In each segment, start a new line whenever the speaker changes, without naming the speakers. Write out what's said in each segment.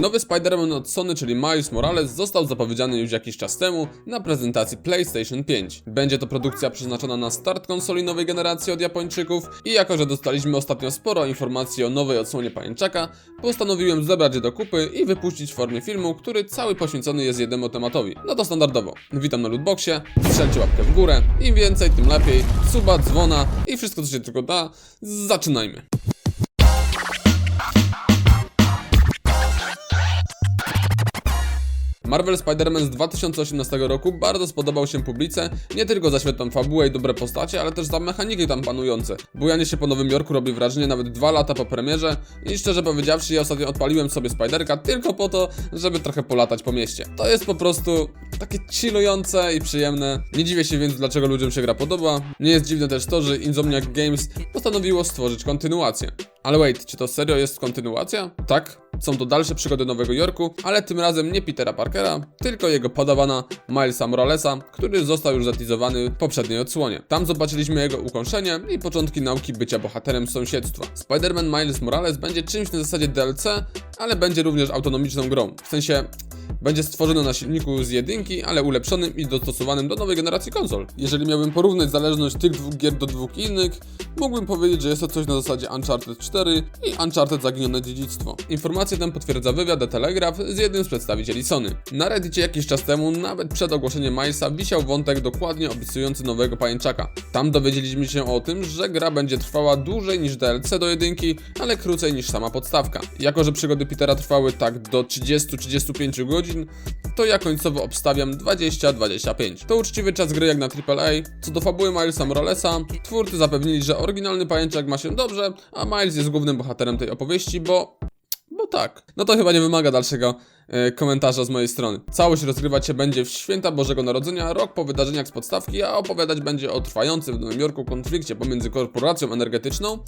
Nowy Spider-Man od Sony, czyli Miles Morales, został zapowiedziany już jakiś czas temu na prezentacji PlayStation 5. Będzie to produkcja przeznaczona na start konsoli nowej generacji od Japończyków i jako, że dostaliśmy ostatnio sporo informacji o nowej odsłonie Pajęczaka, postanowiłem zebrać je do kupy i wypuścić w formie filmu, który cały poświęcony jest jednemu tematowi. No to standardowo. Witam na Lootboxie, strzelcie łapkę w górę, im więcej, tym lepiej, suba, dzwona i wszystko co się tylko da. Zaczynajmy. Marvel Spider-Man z 2018 roku bardzo spodobał się publice, nie tylko za świetną fabułę i dobre postacie, ale też za mechaniki tam panujące. Bujanie się po Nowym Jorku robi wrażenie nawet dwa lata po premierze i szczerze powiedziawszy, ja ostatnio odpaliłem sobie Spiderka tylko po to, żeby trochę polatać po mieście. To jest po prostu takie chillujące i przyjemne. Nie dziwię się więc, dlaczego ludziom się gra podoba. Nie jest dziwne też to, że Insomniac Games postanowiło stworzyć kontynuację. Ale wait, czy to serio jest kontynuacja? Tak, są to dalsze przygody Nowego Jorku, ale tym razem nie Petera Parkera, tylko jego podawana Milesa Moralesa, który został już zatizowany w poprzedniej odsłonie. Tam zobaczyliśmy jego ukąszenie i początki nauki bycia bohaterem sąsiedztwa. Spider-Man Miles Morales będzie czymś na zasadzie DLC, ale będzie również autonomiczną grą. W sensie będzie stworzony na silniku z jedynki, ale ulepszonym i dostosowanym do nowej generacji konsol. Jeżeli miałbym porównać zależność tych dwóch gier do dwóch innych, mógłbym powiedzieć, że jest to coś na zasadzie Uncharted 4 i Uncharted Zaginione Dziedzictwo. Informację tę potwierdza wywiad The Telegraph z jednym z przedstawicieli Sony. Na Reddicie jakiś czas temu, nawet przed ogłoszeniem Milesa, wisiał wątek dokładnie opisujący nowego pajęczaka. Tam dowiedzieliśmy się o tym, że gra będzie trwała dłużej niż DLC do jedynki, ale krócej niż sama podstawka. Jako, że przygody Petera trwały tak do 30-35 godzin, to ja końcowo obstawiam 20-25. To uczciwy czas gry jak na AAA. Co do fabuły Milesa Moralesa, twórcy zapewnili, że oryginalny pajęczak ma się dobrze, a Miles jest głównym bohaterem tej opowieści, bo bo tak. No to chyba nie wymaga dalszego komentarza z mojej strony. Całość rozgrywać się będzie w święta Bożego Narodzenia, rok po wydarzeniach z podstawki, a opowiadać będzie o trwającym w Nowym Jorku konflikcie pomiędzy korporacją energetyczną,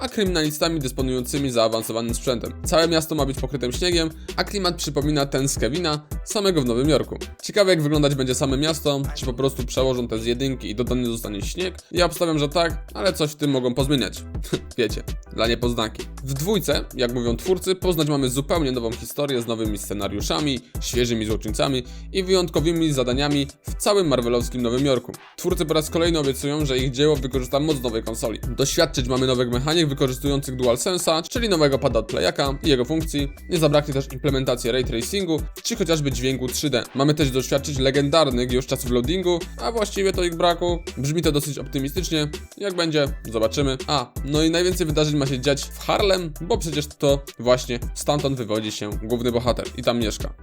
a kryminalistami dysponującymi zaawansowanym sprzętem. Całe miasto ma być pokrytym śniegiem, a klimat przypomina ten z Kevina, samego w Nowym Jorku. Ciekawe jak wyglądać będzie same miasto, czy po prostu przełożą te z jedynki i dodany zostanie śnieg. Ja obstawiam, że tak, ale coś w tym mogą pozmieniać. Wiecie, dla niepoznaki. W dwójce, jak mówią twórcy, poznać mamy zupełnie nową historię z nowymi scenariuszami, świeżymi złoczyńcami i wyjątkowymi zadaniami w całym marvelowskim Nowym Jorku. Twórcy po raz kolejny obiecują, że ich dzieło wykorzysta moc nowej konsoli. Doświadczyć mamy nowych mechanik wykorzystujących DualSense'a, czyli nowego pada od playaka i jego funkcji. Nie zabraknie też implementacji ray tracingu, czy chociażby dźwięku 3D. Mamy też doświadczyć legendarnych już czasów loadingu, a właściwie to ich braku. Brzmi to dosyć optymistycznie. Jak będzie, zobaczymy. A, no i najwięcej wydarzeń ma się dziać w Harlem, bo przecież to właśnie stamtąd wywodzi się główny bohater i tam mieszka.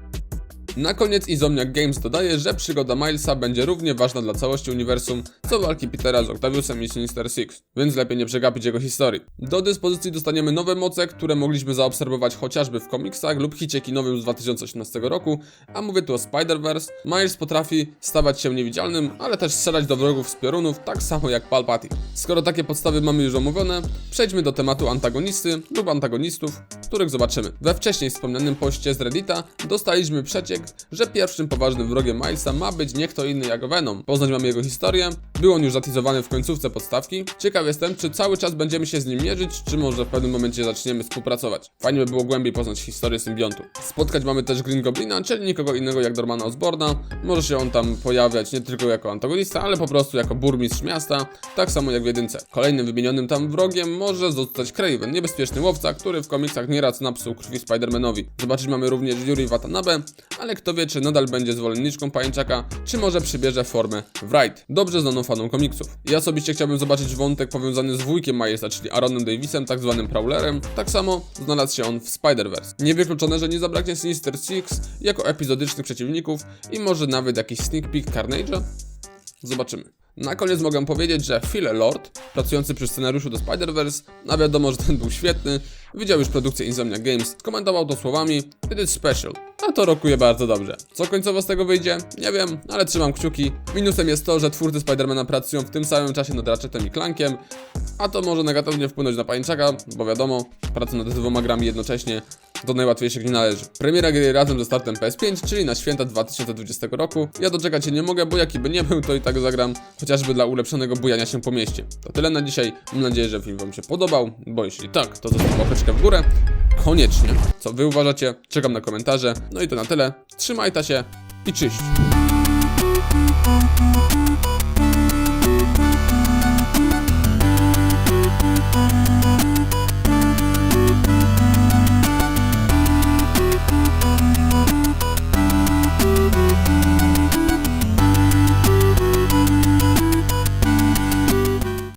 Na koniec Insomniac Games dodaje, że przygoda Milesa będzie równie ważna dla całości uniwersum, co walki Petera z Octaviusem i Sinister Six, więc lepiej nie przegapić jego historii. Do dyspozycji dostaniemy nowe moce, które mogliśmy zaobserwować chociażby w komiksach lub hicie kinowym z 2018 roku, a mówię tu o Spider-Verse. Miles potrafi stawać się niewidzialnym, ale też strzelać do wrogów z piorunów, tak samo jak Palpatine. Skoro takie podstawy mamy już omówione, przejdźmy do tematu antagonisty lub antagonistów, których zobaczymy. We wcześniej wspomnianym poście z Reddita dostaliśmy przeciek, że pierwszym poważnym wrogiem Milesa ma być nie kto inny jak Venom. Poznać mamy jego historię, był on już zatizowany w końcówce podstawki. Ciekaw jestem, czy cały czas będziemy się z nim mierzyć, czy może w pewnym momencie zaczniemy współpracować. Fajnie by było głębiej poznać historię symbiontu. Spotkać mamy też Green Goblina, czyli nikogo innego jak Normana Osborna. Może się on tam pojawiać nie tylko jako antagonista, ale po prostu jako burmistrz miasta, tak samo jak w jedynce. Kolejnym wymienionym tam wrogiem może zostać Craven, niebezpieczny łowca, który w komiksach nieraz napsuł krwi Spider-Manowi. Zobaczyć mamy również Yuri Watanabe, ale kto wie, czy nadal będzie zwolenniczką pajęczaka, czy może przybierze formę Wright, dobrze znaną faną komiksów. Ja osobiście chciałbym zobaczyć wątek powiązany z wujkiem Milesa, czyli Aaronem Davisem, tak zwanym Prowlerem. Tak samo znalazł się on w Spider-Verse. Niewykluczone, że nie zabraknie Sinister Six jako epizodycznych przeciwników i może nawet jakiś sneak peek Carnage'a? Zobaczymy. Na koniec mogę powiedzieć, że Phil Lord, pracujący przy scenariuszu do Spider-Verse, a wiadomo, że ten był świetny, widział już produkcję Insomnia Games, skomentował to słowami It is special, a to rokuje bardzo dobrze. Co końcowo z tego wyjdzie? Nie wiem, ale trzymam kciuki. Minusem jest to, że twórcy Spidermana pracują w tym samym czasie nad Ratchetem i Clankiem, a to może negatywnie wpłynąć na Pańczaka, bo wiadomo, praca nad dwoma grami jednocześnie do najłatwiejszych nie należy. Premiera gry razem ze startem PS5, czyli na święta 2020 roku. Ja doczekać się nie mogę, bo jaki by nie był, to i tak zagram chociażby dla ulepszonego bujania się po mieście. To tyle na dzisiaj. Mam nadzieję, że film wam się podobał, bo jeśli tak, to zostaw łapeczkę w górę. Koniecznie. Co wy uważacie? Czekam na komentarze. No i to na tyle. Trzymajcie się i cześć. Thank you.